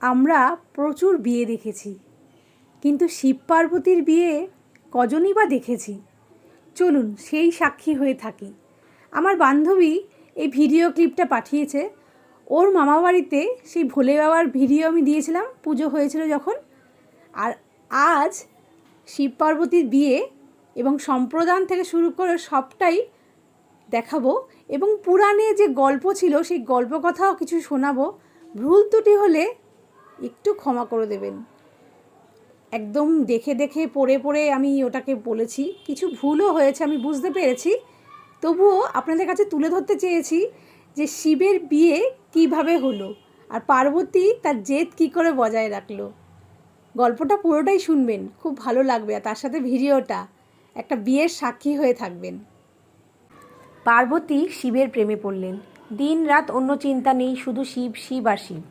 আমরা প্রচুর বিয়ে দেখেছি। কিন্তু শিব পার্বতীর বিয়ে কজনই বা দেখেছি? চলুন সেই সাক্ষী হয়ে থাকি। আমার বান্ধবী এই ভিডিও ক্লিপটা পাঠিয়েছে। ওর মামাবাড়িতে সেই ভোলে বাবার ভিডিও আমি দিয়েছিলাম, পুজো হয়েছিল যখন। আর আজ শিব পার্বতীর বিয়ে এবং সম্প্রদান থেকে শুরু করে সবটাই দেখাবো এবং পুরাণে যে গল্প ছিল সেই গল্প কথাও কিছু শোনাবো। ভুল ত্রুটি হলে একটু ক্ষমা করে দেবেন। একদম দেখে দেখে পড়ে পড়ে আমি ওটাকে বলেছি। কিছু ভুলও হয়েছে, আমি বুঝতে পেরেছি। তবুও আপনাদের কাছে তুলে ধরতে চেয়েছি যে শিবের বিয়ে কীভাবে হলো আর পার্বতী তার জেদ কী করে বজায় রাখল। গল্পটা পুরোটাই শুনবেন, খুব ভালো লাগবে। আর তার সাথে ভিডিওটা একটা বিয়ের সাক্ষী হয়ে থাকবেন। পার্বতী শিবের প্রেমে পড়লেন। দিন রাত অন্য চিন্তা নেই, শুধু শিব শিব আর শিব।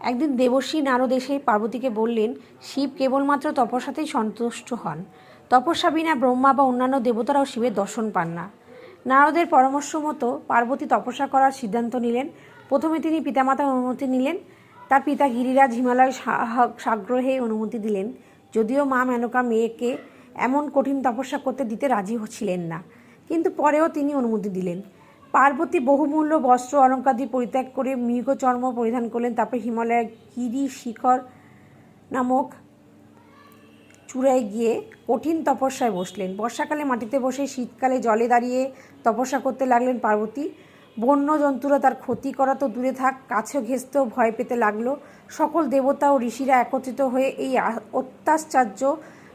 একদিন দেবশ্রী নারদ এসে পার্বতীকে বললেন, শিব কেবলমাত্র তপস্যাতেই সন্তুষ্ট হন। তপস্যা বিনা ব্রহ্মা বা অন্যান্য দেবতারাও শিবের দর্শন পান না। নারদের পরামর্শ মতো পার্বতী তপস্যা করার সিদ্ধান্ত নিলেন। প্রথমে তিনি পিতামাতার অনুমতি নিলেন। তার পিতা গিরিরাজ হিমালয় সাগ্রহে অনুমতি দিলেন। যদিও মা মেনকা মেয়েকে এমন কঠিন তপস্যা করতে দিতে রাজি ছিলেন না। কিন্তু পরেও তিনি অনুমতি দিলেন। পার্বতী বহুমূল্য বস্ত্র অলঙ্কাদি পরিত্যাগ করে মৃগ চর্ম পরিধান করলেন, তারপর হিমালয়ের গিরি শিখর নামক চূড়ায় গিয়ে কঠিন তপস্যায় বসলেন। বর্ষাকালে মাটিতে বসে শীতকালে জলে দাঁড়িয়ে তপস্যা করতে লাগলেন পার্বতী। বন্য জন্তুরা তার ক্ষতি করা তো দূরে থাক, কাছে ঘেঁচতেও ভয় পেতে লাগল। সকল দেবতা ও ঋষিরা একত্রিত হয়ে এই অত্যাশ্চর্য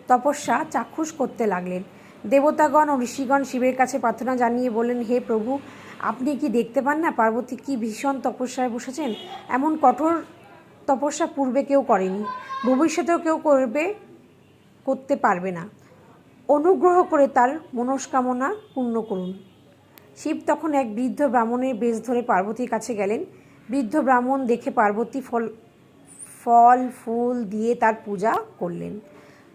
তপস্যা চাক্ষুষ করতে লাগলেন। দেবতাগণ ও ঋষিগণ শিবের কাছে প্রার্থনা জানিয়ে বললেন, হে প্রভু, আপনি কি দেখতে পান না? পার্বতী কি ভীষণ তপস্যায় বসেছেন? এমন কঠোর তপস্যা পূর্বে কেউ করেনি। ভবিষ্যতেও কেউ করবে, করতে পারবে না। অনুগ্রহ করে তার মনস্কামনা পূর্ণ করুন। শিব তখন এক বৃদ্ধ ব্রাহ্মণের বেশ ধরে পার্বতীর কাছে গেলেন। বৃদ্ধ ব্রাহ্মণ দেখে পার্বতী ফল ফল, ফুল দিয়ে তার পূজা করলেন।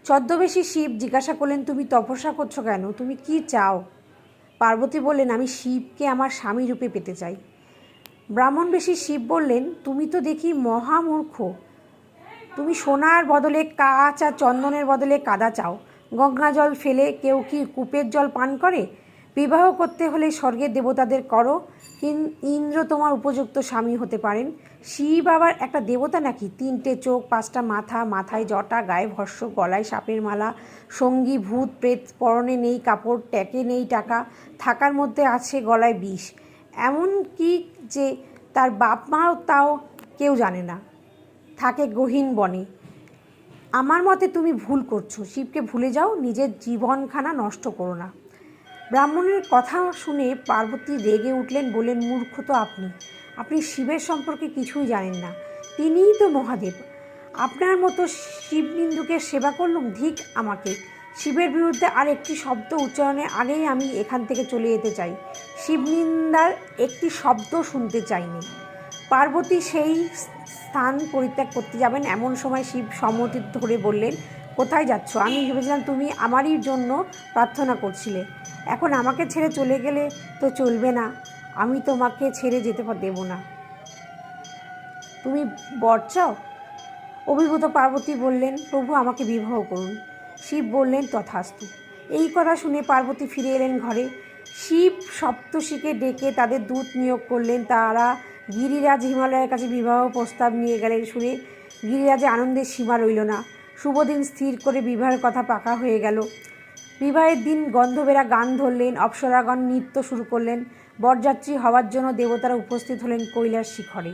ছদ্মবেশী শিব জিজ্ঞাসা করলেন, তুমি তপস্যা করছ কেন? তুমি কি চাও? পার্বতী বললেন, আমি শিবকে আমার স্বামী রূপে পেতে চাই। ব্রাহ্মণবেশী শিব বললেন, তুমি তো দেখি মহামূর্খ। তুমি সোনার বদলে কাচ আর চন্দনের বদলে কাদা চাও। গঙ্গা জল ফেলে কেউ কি কূপের জল পান করে? বিবাহ করতে হলে স্বর্গের দেবতাদের করো ইন্দ্র তোমার উপযুক্ত স্বামী হতে পারেন। শিব আবার একটা দেবতা নাকি? তিনটে চোখ, পাঁচটা মাথা, মাথায় জটা, গায়ে ভস্য, গলায় সাপের মালা, সঙ্গী, ভূত, প্রেত, পরনে নেই কাপড় ট্যাকে নেই টাকা, থাকার মধ্যে আছে গলায় বিষ। এমন কি যে তার বাপ মাও তাও কেউ জানে না। থাকে গহীন বনে। আমার মতে তুমি ভুল করছ। শিবকে ভুলে যাও, নিজের জীবনখানা নষ্ট করো না। ব্রাহ্মণের কথা শুনে পার্বতী রেগে উঠলেন বললেন মূর্খ তো আপনি। আপনি শিবের সম্পর্কে কিছুই জানেন না। তিনিই তো মহাদেব। আপনার মতো শিবনিন্দুকের সেবা করলুম ধিক আমাকে। শিবের বিরুদ্ধে আর একটি শব্দ উচ্চারণের আগেই আমি এখান থেকে চলে যেতে চাই। শিবনিন্দার একটি শব্দ শুনতে চাইনি। পার্বতী সেই স্থান পরিত্যাগ করতে যাবেন। এমন সময় শিব সম্মতি ধরে বললেন, কোথায় যাচ্ছ? আমি ভেবেছিলাম তুমি আমারই জন্য প্রার্থনা করছিলে। এখন আমাকে ছেড়ে চলে গেলে তো চলবে না। আমি তোমাকে ছেড়ে যেতে দেবো না। তুমি বর চাও অভিভূত পার্বতী বললেন, প্রভু, আমাকে বিবাহ করুন। শিব বললেন, তথাস্তু। এই কথা শুনে পার্বতী ফিরে এলেন ঘরে। শিব সপ্তর্ষিকে ডেকে তাদের দূত নিয়োগ করলেন। তারা গিরিরাজ হিমালয়ের কাছে বিবাহ প্রস্তাব নিয়ে গেলেন শুনে গিরিরাজে আনন্দের সীমা রইল না। শুভদিন স্থির করে বিবাহের কথা পাকা হয়ে গেল। বিবাহের দিন গন্ধবেরা গান ধরলেন, অপ্সরাগণ নৃত্য শুরু করলেন। বরযাত্রী হওয়ার জন্য দেবতারা উপস্থিত হলেন কৈলাস শিখরে।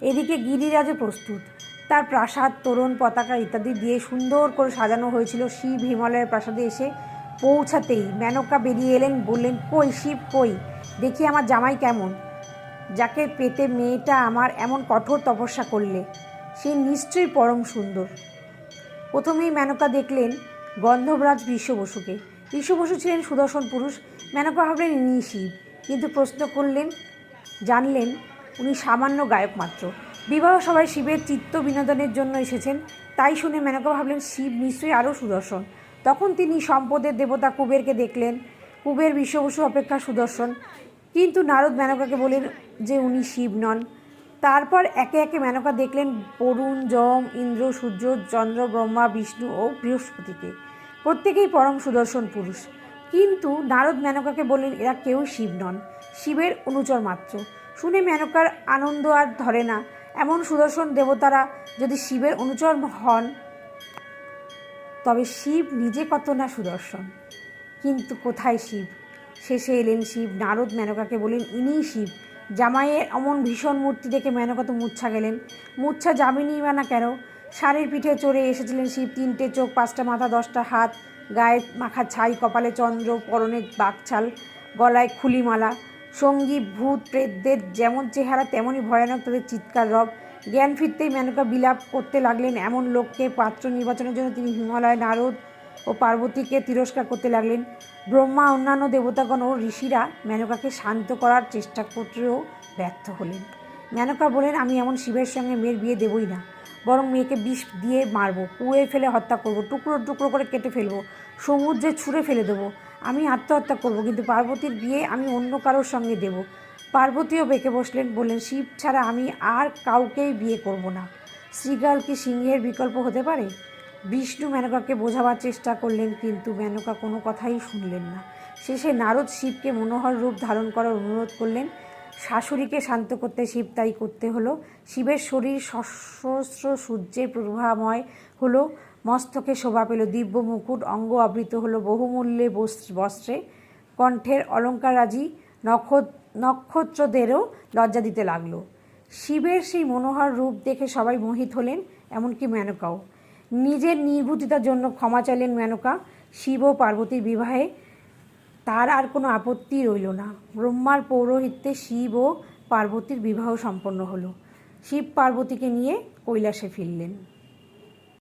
এদিকে গিরিরাজও প্রস্তুত। তার প্রাসাদ, তোরণ, পতাকা ইত্যাদি দিয়ে সুন্দর করে সাজানো হয়েছিল। শিব হিমালয়ের প্রাসাদে এসে পৌঁছাতেই মেনকা বেরিয়ে এলেন, বললেন, কই শিব, কই? দেখি আমার জামাই কেমন। যাকে পেতে মেয়েটা আমার এমন কঠোর তপস্যা করলে, সে নিশ্চয়ই পরম সুন্দর। প্রথমেই মেনকা দেখলেন গন্ধবরাজ বিশ্ব বসুকে। বিশ্ব বসু ছিলেন সুদর্শন পুরুষ, মেনকা ভাবলেন ইনি শিব কিন্তু প্রশ্ন করলেন, জানলেন উনি সামান্য গায়ক মাত্র। বিবাহ সবাই শিবের চিত্ত বিনোদনের জন্য এসেছেন, তাই শুনে মেনকা ভাবলেন, শিব নিশ্চয়ই আরও সুদর্শন। তখন তিনি সম্পদের দেবতা কুবেরকে দেখলেন। কুবের বিশ্ববসু অপেক্ষা সুদর্শন। কিন্তু নারদ মেনকাকে বলেন যে উনি শিব নন। তারপর একে একে মেনকা দেখলেন বরুণ, যম, ইন্দ্র, সূর্য, চন্দ্র, ব্রহ্মা, বিষ্ণু ও বৃহস্পতিকে। প্রত্যেকেই পরম সুদর্শন পুরুষ। কিন্তু নারদ মেনকাকে বললেন, এরা কেউ শিব নন। শিবের অনুচর মাত্র। শুনে মেনকার আনন্দ আর ধরে না। এমন সুদর্শন দেবতারা যদি শিবের অনুচর হন, তবে শিব নিজে কত না সুদর্শন। কিন্তু কোথায় শিব? শেষে এলেন শিব। নারদ মেনকাকে বলেন ইনিই শিব। জামাইয়ের অমন ভীষণ মূর্তি দেখে মেনকা তো মূর্ছা গেলেন। মূর্ছা যাবেনই বা না কেন? ষাঁড়ের পিঠে চড়ে এসেছিলেন শিব তিনটে চোখ, পাঁচটা মাথা, দশটা হাত, গায়ে মাখা ছাই, কপালে চন্দ্র, পরনে বাকছাল, গলায় খুলিমালা। সঙ্গী, ভূত, প্রেতদের যেমন চেহারা, তেমনই ভয়ানক তাদের চিৎকার রব। জ্ঞান ফিরতেই মেনকা বিলাপ করতে লাগলেন এমন লোককে পাত্র নির্বাচনের জন্য তিনি হিমালয়, নারদ ও পার্বতীকে তিরস্কার করতে লাগলেন। ব্রহ্মা, অন্যান্য দেবতাগণ ও ঋষিরা মেনকাকে শান্ত করার চেষ্টা করতেও ব্যর্থ হলেন। মেনকা বলেন, আমি এমন শিবের সঙ্গে মেয়ের বিয়ে দেবই না। বরং মেয়েকে বিষ দিয়ে মারবো কুয়ে ফেলে হত্যা করব, টুকরো টুকরো করে কেটে ফেলব, সমুদ্রে ছুঁড়ে ফেলে দেবো। আমি আত্মহত্যা করব, কিন্তু পার্বতীর বিয়ে আমি অন্য কারোর সঙ্গে দেব। পার্বতীও বেঁকে বসলেন, বললেন, শিব ছাড়া আমি আর কাউকেই বিয়ে করব না। শ্রীগাল কি সিংহের বিকল্প হতে পারে? বিষ্ণু মেনকাকে বোঝাবার চেষ্টা করলেন, কিন্তু মেনকা কোনো কথাই শুনলেন না। শেষে নারদ শিবকে মনোহর রূপ ধারণ করার অনুরোধ করলেন। শাশুড়িকে শান্ত করতে শিব তাই করতে হলো। শিবের শরীর সশস্ত্র সূর্যের প্রভাময় হলো, মস্তকে শোভা পেল, দিব্য মুকুট, অঙ্গ আবৃত হলো, বহুমূল্যে বস্ত্র- বস্ত্রে। কণ্ঠের অলঙ্কারাজি নক্ষ নক্ষত্রদেরও লজ্জা দিতে লাগল। শিবের সেই মনোহর রূপ দেখে সবাই মোহিত হলেন, এমনকি মেনকাও। নিজের নির্বুদ্ধিতার জন্য ক্ষমা চাইলেন মেনকা। শিব ও পার্বতীর বিবাহে তার আর কোনো আপত্তি রইল না। ব্রহ্মার পৌরোহিত্যে শিব ও পার্বতীর বিবাহ সম্পন্ন হলো। শিব পার্বতীকে নিয়ে কৈলাসে ফিরলেন।